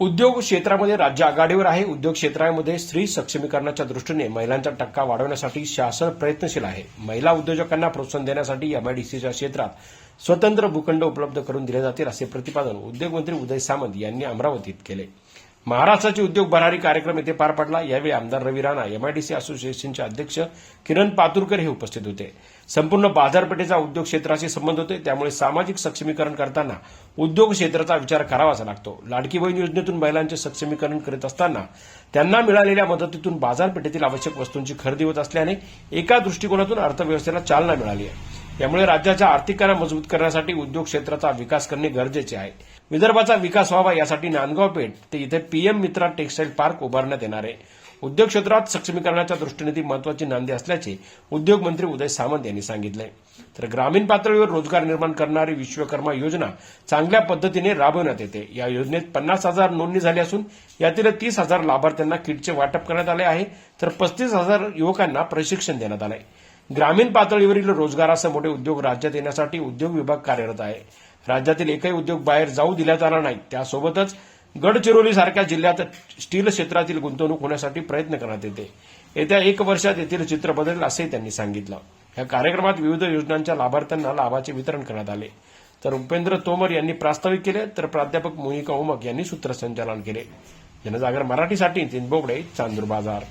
उद्योग क्षेत्रामध्ये राज्य आघाडीवर आहे. उद्योग क्षेत्रामध्ये स्त्री सक्षमीकरणाच्या दृष्टीने महिलांचा टक्का वाढवण्यासाठी शासन प्रयत्नशील आहे. महिला उद्योजकांना प्रोत्साहन देण्यासाठी एमआयडीसीच्या क्षेत्रात स्वतंत्र भूखंड उपलब्ध करून दिले जातील असे प्रतिपादन उद्योगमंत्री उदय सामंत यांनी अमरावतीत केले. महाराष्ट्राचे उद्योग भरारी कार्यक्रम येथे पार पडला. यावेळी आमदार रवी राणा एमआयडीसी असोसिएशनचे अध्यक्ष किरण पातुरकर हे उपस्थित होते. संपूर्ण बाजारपेठेचा उद्योग क्षेत्राशी संबंध होते. त्यामुळे सामाजिक सक्षमीकरण करताना उद्योग क्षेत्राचा विचार करावाच लागतो. लाडकी बहीण योजनेतून महिलांचे सक्षमीकरण करीत असताना त्यांना मिळालेल्या मदतीतून बाजारपेठेतील आवश्यक वस्तूंची खरेदी होत असल्याने एका दृष्टिकोनातून अर्थव्यवस्थेला चालना मिळाली आहे. त्यामुळे राज्याच्या आर्थिकांना मजबूत करण्यासाठी उद्योग क्षेत्राचा विकास करणे गरजेचे आहे. विदर्भाचा विकास व्हावा यासाठी नांदगाव पेठ ते इथे पीएम मित्रा टेक्सटाईल पार्क उभारण्यात येणार आहे. उद्योग क्षेत्रात सक्षमीकरणाच्या दृष्टीने ती महत्वाची नांदी असल्याचे उद्योगमंत्री उदय सामंत यांनी सांगितले तर ग्रामीण पातळीवर रोजगार निर्माण करणारी विश्वकर्मा योजना चांगल्या पद्धतीने राबवण्यात येते. या योजनेत पन्नास हजार नोंदणी झाली असून यातील तीस हजार लाभार्थ्यांना किटचे वाटप करण्यात आले आहे. तर पस्तीस हजार युवकांना प्रशिक्षण देण्यात आलं आहे ग्रामीण पातळीवरील रोजगारासह मोठे उद्योग राज्यात येण्यासाठी उद्योग विभाग कार्यरत आहे. राज्यातील एकही उद्योग बाहेर जाऊ दिला जाणार नाही. त्यासोबतच गडचिरोली सारख्या जिल्ह्यात स्टील क्षेत्रातील गुंतवणूक होण्यासाठी प्रयत्न करण्यात येते. येत्या एक वर्षात येथील चित्र बदलेल असंही त्यांनी सांगितलं. या कार्यक्रमात विविध योजनांच्या लाभार्थ्यांना लाभाचे वितरण करण्यात आले. तर उपेंद्र तोमर यांनी प्रास्ताविक केले तर प्राध्यापक मोहिका उमक यांनी सूत्रसंचालन केले. जनजागर मराठीसाठी तीन बोबडे चांदूर बाजार.